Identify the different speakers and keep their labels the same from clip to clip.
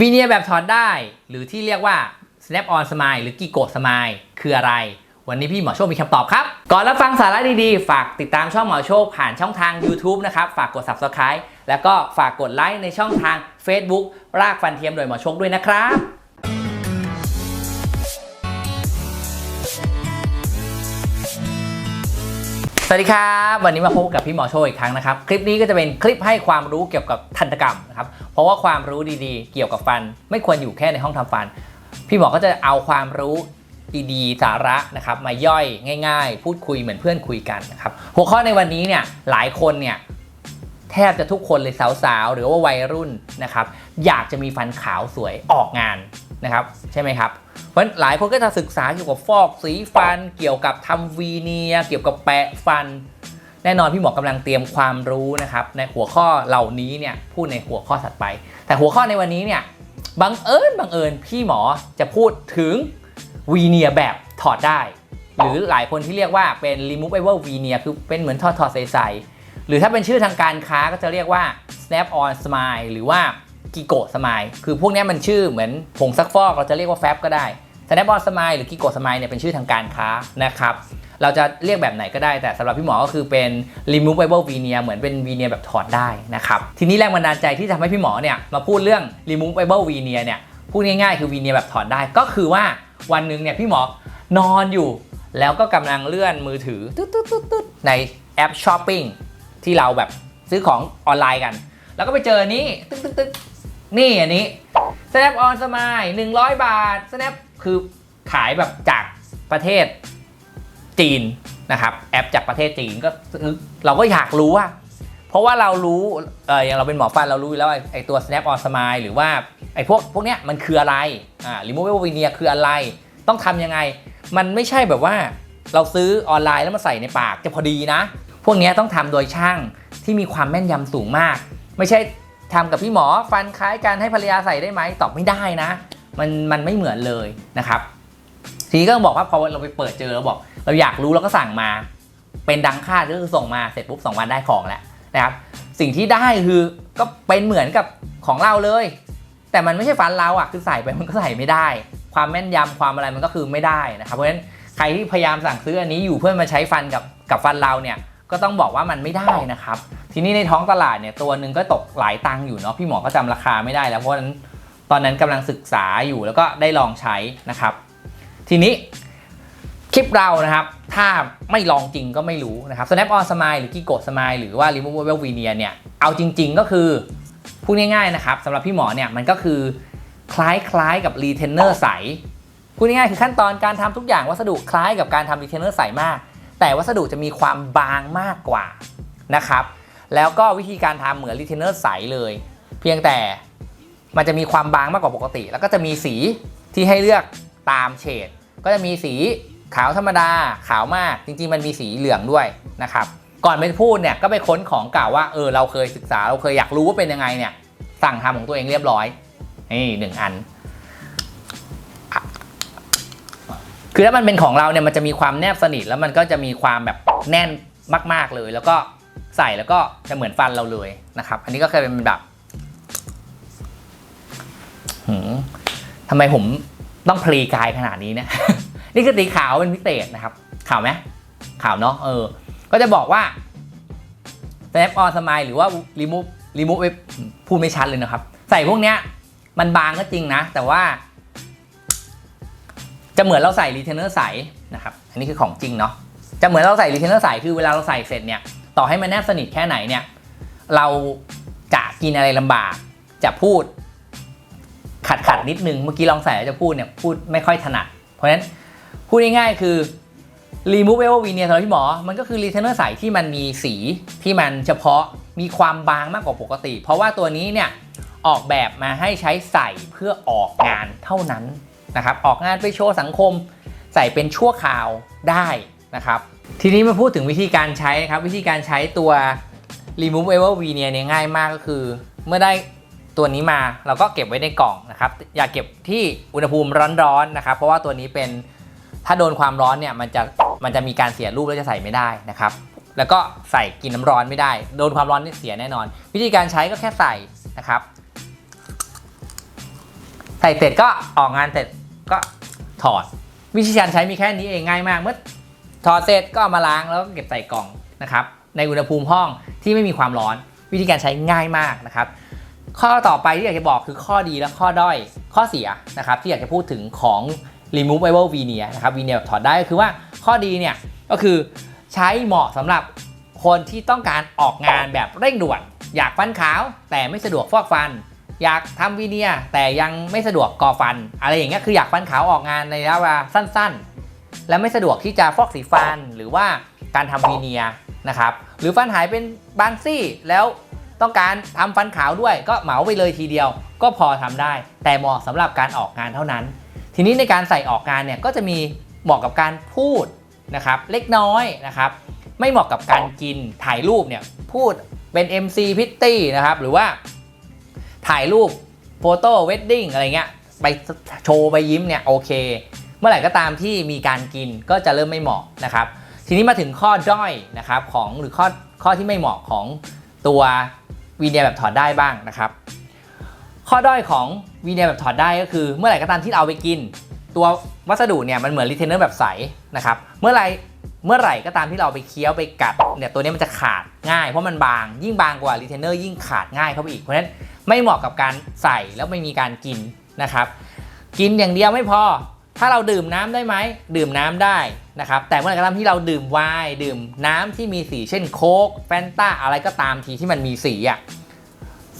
Speaker 1: วีเนียแบบถอดได้ หรือที่เรียกว่า snap on smile หรือกิโก smile คืออะไร วันนี้พี่หมอโชคมีคำตอบครับ ก่อนรับฟังสาระดีๆ ฝากติดตามช่องหมอโชคผ่านช่องทาง YouTube นะครับ ฝากกด subscribe แล้วก็ฝากกดไลค์ในช่องทาง Facebook รากฟันเทียมโดยหมอโชคด้วยนะครับ วัสดีครับ วันนี้มาพบกับพี่หมอโชคอีกครั้งนะครับ คลิปนี้ก็จะเป็นคลิปให้ความรู้เกี่ยวกับทันตกรรมนะครับ เพราะว่าความรู้ดีๆ เกี่ยวกับฟัน ไม่ควรอยู่แค่ในห้องทำฟัน พี่หมอก็จะเอาความรู้ดีๆสาระนะครับมาย่อยง่าย ๆ พูดคุยเหมือนเพื่อนคุยกันนะครับหัวข้อในวันนี้เนี่ยหลายคนเนี่ยแทบจะทุกคนเลยสาวๆ หรือว่าวัยรุ่นนะครับอยากจะมีฟันขาวสวยออกงาน นะครับใช่ไหมครับ เพราะฉะนั้นหลายคนก็จะศึกษาเกี่ยวกับฟอกสีฟัน เกี่ยวกับทำวีเนียเกี่ยวกับแปะฟัน แน่นอนพี่หมอกำลังเตรียมความรู้นะครับ ในหัวข้อเหล่านี้เนี่ยพูดในหัวข้อถัดไป แต่หัวข้อในวันนี้เนี่ยบังเอิญบังเอิญพี่หมอจะพูดถึงวีเนียแบบถอดได้ หรือหลายคนที่เรียกว่าเป็น removable veneer คือเป็นเหมือนถอดถอดใสๆหรือถ้าเป็นชื่อทางการค้าก็จะเรียกว่า snap on smile หรือว่า กิโก smile คือพวกเนี้ยมันชื่อเหมือนผงซักฟอกเราจะเรียกว่าแฟบก็ได้ snap on smile หรือกิโก smile เนี่ยเป็นชื่อทางการค้านะครับเราจะเรียกแบบไหนก็ได้แต่สำหรับพี่หมอก็คือเป็น removable veneer เหมือนเป็น veneer แบบถอดได้นะครับทีนี้แรงบันดาลใจที่ทำให้พี่หมอเนี่ยมาพูดเรื่อง removable veneer เนี่ยพูดง่ายๆคือ veneer แบบถอดได้ก็คือว่าวันหนึ่งเนี่ยพี่หมอนอนอยู่ แล้วก็กำลังเลื่อนมือถือตึ๊ดๆๆๆในแอปช้อปปิ้งที่เราแบบซื้อของออนไลน์กัน แล้วก็ไปเจอนี้ตึ๊กตึ๊กๆ นี่อันนี้ snap on smile 100 บาท snap คือขายแบบจากประเทศจีนนะครับแอปจากประเทศจีนก็เราก็อยากรู้ว่า เพราะว่าเรารู้เอออย่างเราเป็นหมอฟันเรารู้แล้วไอตัว snap on smile หรือว่าไอพวกพวกเนี้ยมันคืออะไรอ่า removable veneer คืออะไร ต้องทำยังไง มันไม่ใช่แบบว่าเราซื้อออนไลน์แล้วมาใส่ในปากจะพอดีนะ พวกเนี้ยต้องทำโดยช่างที่มีความแม่นยำสูงมาก ไม่ใช่ ทำกับพี่หมอฟันคล้ายกันให้ภรรยาใส่ได้ไหมตอบไม่ได้นะ มันมันไม่เหมือนเลยนะครับ ทีนี้ก็ต้องบอกว่าพอเราไปเปิดเจอเราบอก เราอยากรู้เราก็สั่งมา เป็นดังคาดก็คือส่งมาเสร็จปุ๊บสองวันได้ของแล้วนะครับสิ่งที่ได้คือก็เป็นเหมือนกับของเราเลย แต่มันไม่ใช่ฟันเราอะคือใส่ไปมันก็ใส่ไม่ได้ ความแม่นยำความอะไรมันก็คือไม่ได้นะครับเพราะฉะนั้นใครที่พยายามสั่งซื้ออันนี้อยู่เพื่อมาใช้ฟันกับกับฟันเราเนี่ย ก็ต้องบอกว่ามันไม่ได้นะครับ ทีนี้ในท้องตลาดเนี่ยตัวหนึ่งก็ตกหลายตังค์อยู่เนาะพี่หมอก็จำราคาไม่ได้แล้วเพราะนั้นตอนนั้นกำลังศึกษาอยู่แล้วก็ได้ลองใช้นะครับ ทีนี้คลิปเรานะครับ ถ้าไม่ลองจริงก็ไม่รู้นะครับ snap on smile หรือ gigo smile หรือว่า removable veneer เนี่ยเอาจริง ๆ ก็คือพูดง่ายๆนะครับสำหรับพี่หมอเนี่ยมันก็คือคล้ายๆกับ retainer ใสพูดง่ายๆคือขั้นตอนการทำทุกอย่างวัสดุคล้ายกับการทำ retainer ใสมาก แต่วัสดุจะมีความบางมากกว่านะครับแล้วก็วิธีการทำเหมือน retainer ใสเลย เพียงแต่มันจะมีความบางมากกว่าปกติ แล้วก็จะมีสีที่ให้เลือกตามเฉดก็จะมีสีขาวธรรมดาขาวมากจริงๆ มันมีสีเหลืองด้วยนะครับก่อนไปพูดเนี่ยก็ไปค้นของเก่าว่าเออเราเคยศึกษาเราเคยอยากรู้ว่าเป็นยังไงเนี่ยสั่งทำของตัวเองเรียบร้อยนี่หนึ่งอัน คือถ้ามันเป็นของเราเนี่ยมันจะมีความแนบสนิทแล้วมันก็จะมีความแบบแน่นมาก ๆเลย แล้วก็ใส่แล้วก็จะเหมือนฟันเราเลยนะครับ อันนี้ก็เคยเป็นแบบหืมทำไมผมต้องพลีกายขนาดนี้เนี่ย นี่คือสีขาวเป็นพิเศษนะครับ ขาวไหมขาวเนาะ เออ ก็จะบอกว่า snap on smile หรือว่า remove remove พูดไม่ชัดเลยนะครับ ใส่พวกเนี้ย มันบางก็จริงนะ แต่ว่า จะเหมือนเราใส่ retainer ใสนะครับอันนี้คือของจริงเนาะจะเหมือนเราใส่ retainer ใสคือเวลาเราใส่เสร็จเนี่ยต่อให้มันแนบสนิทแค่ไหนเนี่ยเราจะกินอะไรลำบากจะพูดขัดขัดนิดนึงเมื่อกี้ลองใส่แล้วจะพูดเนี่ยพูดไม่ค่อยถนัด เพราะฉะนั้นพูดง่ายๆคือ removable veneer สำหรับพี่หมอ มันก็คือ retainer ใสที่มันมีสีที่มันเฉพาะมีความบางมากกว่าปกติ เพราะว่าตัวนี้เนี่ยออกแบบมาให้ใช้ใส่เพื่อออกงานเท่านั้น นะครับออกงานไปโชว์สังคม ใส่เป็นชั่วคราวได้นะครับทีนี้มาพูดถึงวิธีการใช้นะครับ วิธีการใช้ตัว removable veneer เนี่ยง่ายมากก็คือ เมื่อได้ตัวนี้มาเราก็เก็บไว้ในกล่องนะครับ อย่าเก็บที่อุณหภูมิร้อนๆนะครับ เพราะว่าตัวนี้เป็นถ้าโดนความร้อนเนี่ยมันจะมันจะมีการเสียรูปแล้วจะใส่ไม่ได้นะครับ แล้วก็ใส่กินน้ำร้อนไม่ได้ โดนความร้อนนี่เสียแน่นอน วิธีการใช้ก็แค่ใส่นะครับ ใส่เสร็จก็ออกงานเสร็จ ก็ถอด วิธีการใช้มีแค่นี้เองง่ายมาก เมื่อถอดเสร็จก็ามาล้างแล้วก็เก็บใส่กล่องนะครับในอุณหภูมิห้องที่ไม่มีความร้อน วิธีการใช้ง่ายมากนะครับ ข้อต่อไปที่อยากจะบอกคือข้อดีและข้อด้อยข้อเสียนะครับที่อยากจะพูดถึงของ removable veneer นะครับ veneer แบบถอดได้ก็คือว่าข้อดีเนี่ยก็คือใช้เหมาะสำหรับคนที่ต้องการออกงานแบบเร่งด่วน อยากฟันขาวแต่ไม่สะดวกฟอกฟัน อยากทำวีเนียแต่ยังไม่สะดวกก่อฟัน อะไรอย่างเงี้ยคืออยากฟันขาวออกงานในระยะเวลาสั้น ๆ และไม่สะดวกที่จะฟอกสีฟันหรือว่าการทำวีเนียนะครับหรือฟันหายเป็นบางซี่แล้วต้องการทำฟันขาวด้วยก็เหมาไปเลยทีเดียว ก็พอทำได้ แต่เหมาะสำหรับการออกงานเท่านั้น ทีนี้ในการใส่ออกงานเนี่ยก็จะมีเหมาะกับการพูดนะครับเล็กน้อยนะครับไม่เหมาะกับการกินถ่ายรูปเนี่ยพูดเป็น MC พิตตี้นะครับหรือว่า ถ่ายรูปโฟโต้เวดดิ้งอะไรเงี้ยไปโชว์ไปยิ้มเนี่ยโอเค เมื่อไหร่ก็ตามที่มีการกินก็จะเริ่มไม่เหมาะนะครับ ทีนี้มาถึงข้อด้อยนะครับของหรือข้อข้อที่ไม่เหมาะของตัววีเนียแบบถอดได้บ้างนะครับ ข้อด้อยของวีเนียแบบถอดได้ก็คือ เมื่อไหร่ก็ตามที่เราเอาไปกิน ตัววัสดุเนี่ยมันเหมือนรีเทนเนอร์แบบใสนะครับเมื่อไหรเมื่อไหร่ก็ตามที่เราเอาไปเคี้ยวไปกัดเนี่ยตัวนี้มันจะขาดง่ายเพราะมันบางยิ่งบางกว่ารีเทนเนอร์ยิ่งขาดง่ายเข้าไปอีกเพราะฉะนั้น ไม่เหมาะกับการใส่แล้วไม่มีการกินนะครับ กินอย่างเดียวไม่พอ ถ้าเราดื่มน้ำได้ไหมดื่มน้ำได้นะครับ แต่เมื่อไหร่ก็ตามที่เราดื่มไวน์ดื่มน้ำที่มีสีเช่นโค้กแฟนต้าอะไรก็ตามทีที่มันมีสีอะ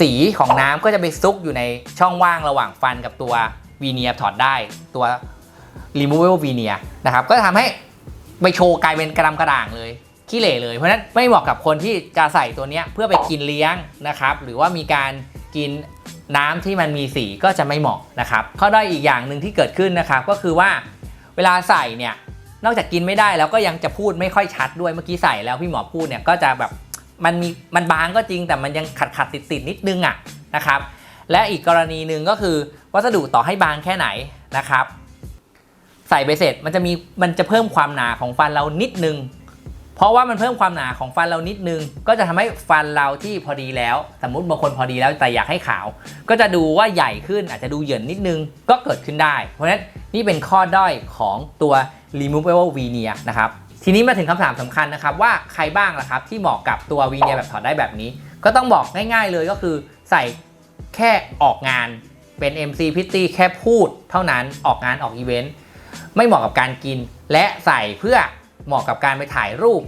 Speaker 1: สีของน้ำก็จะไปซุกอยู่ในช่องว่างระหว่างฟันกับตัววีเนียถอดได้ตัว removable veneer นะครับ ก็จะทำให้ไปโชว์กลายเป็นกระดำกระด่างเลยขี้เหร่เลย เพราะฉะนั้นไม่เหมาะกับคนที่จะใส่ตัวเนี้ยเพื่อไปกินเลี้ยงนะครับ หรือว่ามีการ กินน้ำที่มันมีสีก็จะไม่เหมาะนะครับ ข้อด้อยอีกอย่างหนึ่งที่เกิดขึ้นนะครับ ก็คือว่าเวลาใส่เนี่ยนอกจากกินไม่ได้แล้วก็ยังจะพูดไม่ค่อยชัดด้วยเมื่อกี้ใส่แล้วพี่หมอพูดเนี่ยก็จะแบบมันมีมันบางก็จริงแต่มันยังขัดขัดติดติดนิดนึงอะนะครับ และอีกกรณีหนึ่งก็คือวัสดุต่อให้บางแค่ไหนนะครับ ใส่ไปเสร็จมันจะมีมันจะเพิ่มความหนาของฟันเรานิดนึง เพราะว่ามันเพิ่มความหนาของฟันเรานิดนึง ก็จะทำให้ฟันเราที่พอดีแล้ว สมมติบางคนพอดีแล้วแต่อยากให้ขาว ก็จะดูว่าใหญ่ขึ้นอาจจะดูเหยินนิดนึงก็เกิดขึ้นได้ เพราะฉะนั้นนี่เป็นข้อด้อยของตัว removable veneer นะครับทีนี้มาถึงคำถามสำคัญนะครับว่าใครบ้างล่ะครับที่เหมาะกับตัว veneer แบบถอดได้แบบนี้ ก็ต้องบอกง่ายๆเลยก็คือใส่แค่ออกงานเป็น MC Pitty แค่พูดเท่านั้นออกงานออกอีเวนต์ไม่เหมาะกับการกิน และใส่เพื่อ เหมาะกับการไปถ่ายรูป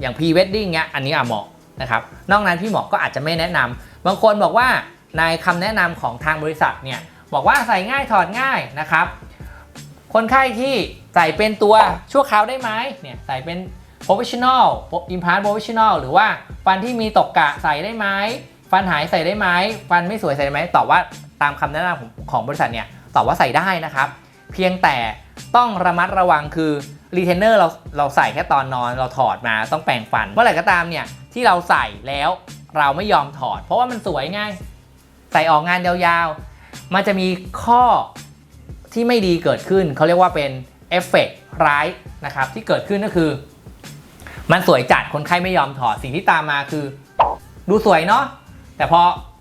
Speaker 1: อย่างพรีเวดดิ้งเนี้ยอันนี้อะเหมาะนะครับนอกนั้นพี่หมอก็อาจจะไม่แนะนำบางคนบอกว่าในคำแนะนำของทางบริษัทเนี่ยบอกว่าใส่ง่ายถอดง่ายนะครับ คนไข้ที่ใส่เป็นตัวชั่วคราวได้ไหมเนี่ยใส่เป็น professional implant professional หรือว่าฟันที่มีตกกะใส่ได้ไหมฟันหายใส่ได้ไหมฟันไม่สวยใส่ได้ไหมตอบว่าตามคำแนะนำของของบริษัทเนี่ยตอบว่าใส่ได้นะครับ เพียงแต่ ต้องระมัดระวังคือรีเทนเนอร์เราเราใส่แค่ตอนนอนเราถอดมาต้องแปรงฟันเมื่อไหร่ก็ตามเนี่ยที่เราใส่แล้วเราไม่ยอมถอด เพราะว่ามันสวยไง่ายใส่ออกงานยาวๆ มันจะมีข้อที่ไม่ดีเกิดขึ้น เขาเรียกว่าเป็นเอฟเฟกต์ร้ายนะครับ ที่เกิดขึ้นก็คือ มันสวยจัดคนไข้ไม่ยอมถอดสิ่งที่ตามมาคือ ดูสวยเนาะแต่พอ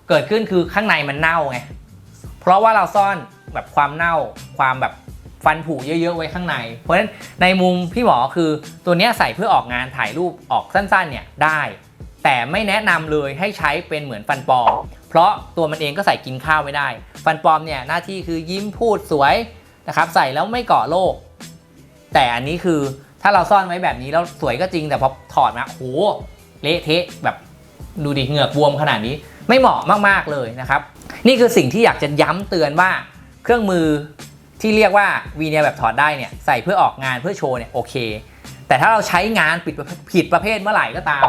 Speaker 1: เกิดขึ้นคือข้างในมันเน่าไงเพราะว่าเราซ่อนแบบความเน่าความแบบ ฟันผุเยอะ ๆ ไว้ข้างใน เพราะฉะนั้นในมุมพี่หมอคือตัวนี้ใส่เพื่อออกงานถ่ายรูปออกสั้นๆเนี่ยได้ แต่ไม่แนะนำเลยให้ใช้เป็นเหมือนฟันปลอม เพราะตัวมันเองก็ใส่กินข้าวไม่ได้ ฟันปลอมเนี่ยหน้าที่คือยิ้มพูดสวยนะครับใส่แล้วไม่ก่อโรคแต่อันนี้คือถ้าเราซ่อนไว้แบบนี้แล้วสวยก็จริงแต่พอถอดมาโหเละเทะแบบดูดิเหงือกบวมขนาดนี้ไม่เหมาะมากๆเลยนะครับ นี่คือสิ่งที่อยากจะย้ำเตือนว่า เครื่องมือ ที่เรียกว่าวีเนียแบบถอดได้เนี่ยใส่เพื่อออกงานเพื่อโชว์เนี่ยโอเค แต่ถ้าเราใช้งานผิดผิดประเภทเมื่อไหร่ก็ตาม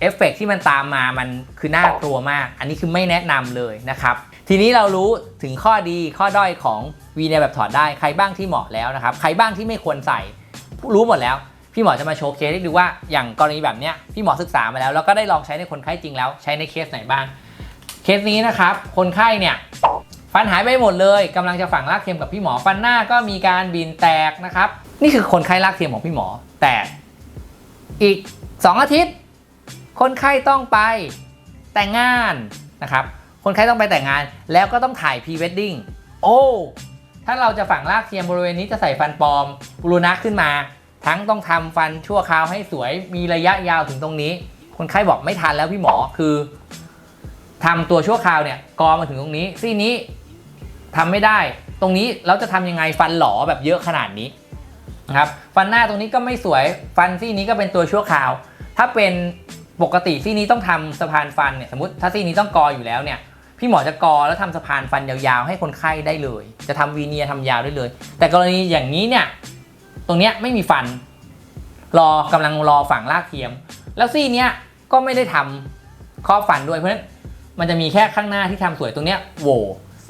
Speaker 1: เอฟเฟกต์ที่มันตามมามันคือน่ากลัวมาก อันนี้คือไม่แนะนำเลยนะครับ ทีนี้เรารู้ถึงข้อดีข้อด้อยของวีเนียแบบถอดได้ใครบ้างที่เหมาะแล้วนะครับ ใครบ้างที่ไม่ควรใส่รู้หมดแล้ว พี่หมอจะมาโชว์เคสให้ดูว่าอย่างกรณีแบบเนี้ยพี่หมอศึกษามาแล้วแล้วก็ได้ลองใช้ในคนไข้จริงแล้วใช้ในเคสไหนบ้างเคสนี้นะครับคนไข้เนี่ย ฟันหายไปหมดเลยกำลังจะฝังรากเทียมกับพี่หมอ ฟันหน้าก็มีการบินแตกนะครับ นี่คือคนไข้รากเทียมของพี่หมอ แต่อีก 2 อาทิตย์ คนไข้ต้องไปแต่งงานนะครับ คนไข้ต้องไปแต่งงานแล้วก็ต้องถ่ายพรีเวดดิ้งโอ้ถ้าเราจะฝังรากเทียมบริเวณนี้จะใส่ฟันปลอมบูรณะขึ้นมา ทั้งต้องทำฟันชั่วคราวให้สวยมีระยะยาวถึงตรงนี้ คนไข้บอกไม่ทันแล้วพี่หมอคือทำตัวชั่วคราวเนี่ยกอมาถึงตรงนี้ซี่นี้ ทำไม่ได้ ตรงนี้เราจะทำยังไงฟันหลอแบบเยอะขนาดนี้นะครับฟันหน้าตรงนี้ก็ไม่สวยฟันซี่นี้ก็เป็นตัวชั่วคราว ถ้าเป็นปกติซี่นี้ต้องทำสะพานฟันเนี่ยสมมติถ้าซี่นี้ต้องกออยู่แล้วเนี่ยพี่หมอจะกอแล้วทำสะพานฟันยาวๆ ให้คนไข้ได้เลย จะทำวีเนียร์ทำยาวได้เลย แต่กรณีอย่างนี้เนี่ยตรงเนี้ยไม่มีฟัน รอกำลังรอฝังรากเทียม แล้วซี่เนี้ยก็ไม่ได้ทำครอบฟันด้วยเพราะฉะนั้นมันจะมีแค่ข้างหน้าที่ทำสวยตรงเนี้ยโว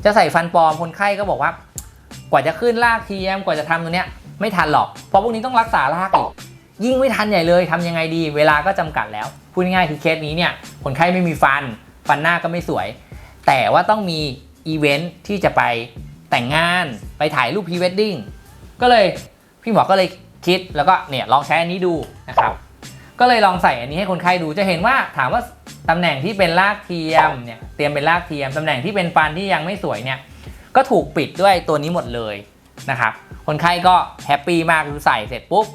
Speaker 1: จะใส่ฟันปลอมคนไข้ก็บอกว่า กว่าจะขึ้นรากเทียมกว่าจะทำตรงเนี้ยไม่ทันหรอก เพราะพวกนี้ต้องรักษารากอีกยิ่งไม่ทันใหญ่เลยทำยังไงดี เวลาก็จำกัดแล้ว พูดง่ายๆคือเคสนี้เนี่ยคนไข้ไม่มีฟัน ฟันหน้าก็ไม่สวย แต่ว่าต้องมีอีเวนท์ที่จะไปแต่งงานไปถ่ายรูปพรีเวดดิ้งก็เลยพี่หมอก็เลยคิดแล้วก็เนี่ยลองใช้อันนี้ดูนะครับ ก็เลยลองใส่อันนี้ให้คนไข้ดูจะเห็นว่าถามว่าตำแหน่งที่เป็นรากเทียมเนี่ยเตรียมเป็นรากเทียมตำแหน่งที่เป็นฟันที่ยังไม่สวยเนี่ยก็ถูกปิดด้วยตัวนี้หมดเลยนะครับคนไข้ก็แฮปปี้มากคือใส่เสร็จปุ๊บ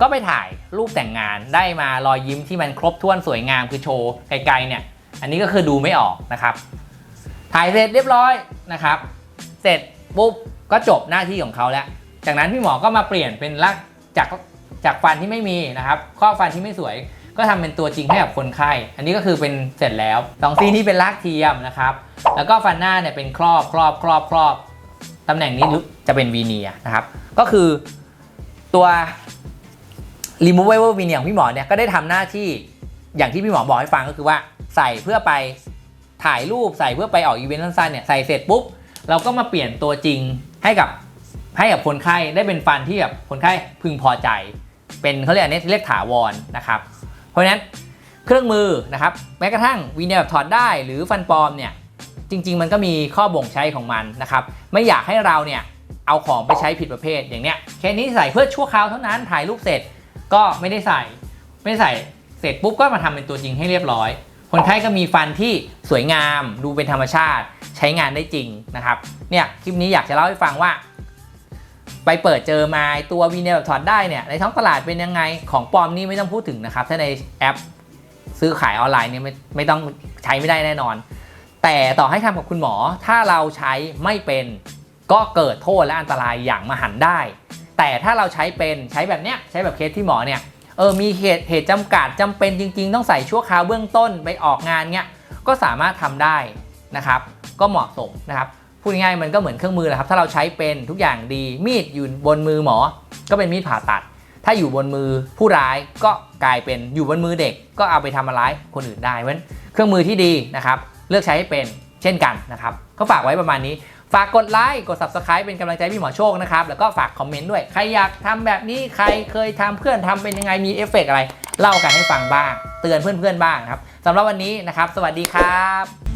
Speaker 1: ก็ไปถ่ายรูปแต่งงานได้มารอยยิ้มที่มันครบถ้วนสวยงามคือโชว์ไกลๆเนี่ยอันนี้ก็คือดูไม่ออกนะครับ ถ่ายเสร็จเรียบร้อยนะครับ เสร็จปุ๊บก็จบหน้าที่ของเขาแล้ว จากนั้นพี่หมอก็มาเปลี่ยนเป็นลักจาก จากฟันที่ไม่มีนะครับข้อฟันที่ไม่สวย ก็ทำเป็นตัวจริงให้กับคนไข้ อันนี้ก็คือเป็นเสร็จแล้วสองซี่นี้เป็นลากเทียมนะครับ แล้วก็ฟันหน้าเนี่ยเป็นครอบครอบครอบครอบตำแหน่งนี้จะเป็นวีเนียนะครับ ก็คือตัว removable veneer ของพี่หมอเนี่ยก็ได้ทำหน้าที่อย่างที่พี่หมอบอกให้ฟังก็คือว่าใส่เพื่อไปถ่ายรูปใส่เพื่อไปออกอีเวนต์สั้นๆเนี่ยใส่เสร็จปุ๊บเราก็มาเปลี่ยนตัวจริงให้กับให้กับคนไข้ได้เป็นฟันที่แบบคนไข้พึงพอใจ เป็นเขาเรียกอันนี้เรียกถาวรนะครับ เพราะฉะนั้นเครื่องมือนะครับแม้กระทั่งวีเนียร์แบบถอดได้หรือฟันปลอมเนี่ยจริง ๆ มันก็มีข้อบ่งใช้ของมันนะครับ ไม่อยากให้เราเนี่ยเอาของไปใช้ผิดประเภทอย่างเนี้ยแค่นี้ใส่เพื่อชั่วคราวเท่านั้นถ่ายรูปเสร็จก็ไม่ได้ใส่ไม่ใส่เสร็จปุ๊บก็มาทำเป็นตัวจริงให้เรียบร้อย คนไข้ก็มีฟันที่สวยงาม ดูเป็นธรรมชาติ ใช้งานได้จริงนะครับเนี่ยคลิปนี้อยากจะเล่าให้ฟังว่า ไปเปิดเจอมาตัววีเนลแบบถอดได้เนี่ยในท้องตลาดเป็นยังไงของปลอมนี่ไม่ต้องพูดถึงนะครับ ถ้าในแอปซื้อขายออนไลน์เนี่ยไม่ไม่ต้องใช้ไม่ได้แน่นอน แต่ต่อให้ทำกับคุณหมอ ถ้าเราใช้ไม่เป็นก็เกิดโทษและอันตรายอย่างมหันได้ แต่ถ้าเราใช้เป็นใช้แบบเนี้ยใช้แบบเคสที่หมอเนี่ยเออมีเหตุเหตุจำกัดจำเป็นจริง ๆ ต้องใส่ชั่วคราวเบื้องต้นไปออกงานเนี้ยก็สามารถทำได้นะครับ ก็เหมาะสมนะครับ พูดง่ายมันก็เหมือนเครื่องมือแหละครับ ถ้าเราใช้เป็นทุกอย่างดี มีดอยู่บนมือหมอ ก็เป็นมีดผ่าตัด ถ้าอยู่บนมือผู้ร้ายก็กลายเป็นอยู่บนมือเด็ก ก็เอาไปทำร้ายคนอื่นได้เพราะฉะนั้นเครื่องมือที่ดีนะครับ เลือกใช้ให้เป็นเช่นกันนะครับ ก็ฝากไว้ประมาณนี้ ฝากกดไลค์ กด subscribe เป็นกำลังใจพี่หมอโชคนะครับ แล้วก็ฝากคอมเมนต์ด้วย ใครอยากทำแบบนี้ ใครเคยทำเพื่อนทำเป็นยังไง มีเอฟเฟกต์อะไร เล่ากันให้ฟังบ้าง เตือนเพื่อนๆบ้างครับสำหรับวันนี้นะครับ สวัสดีครับ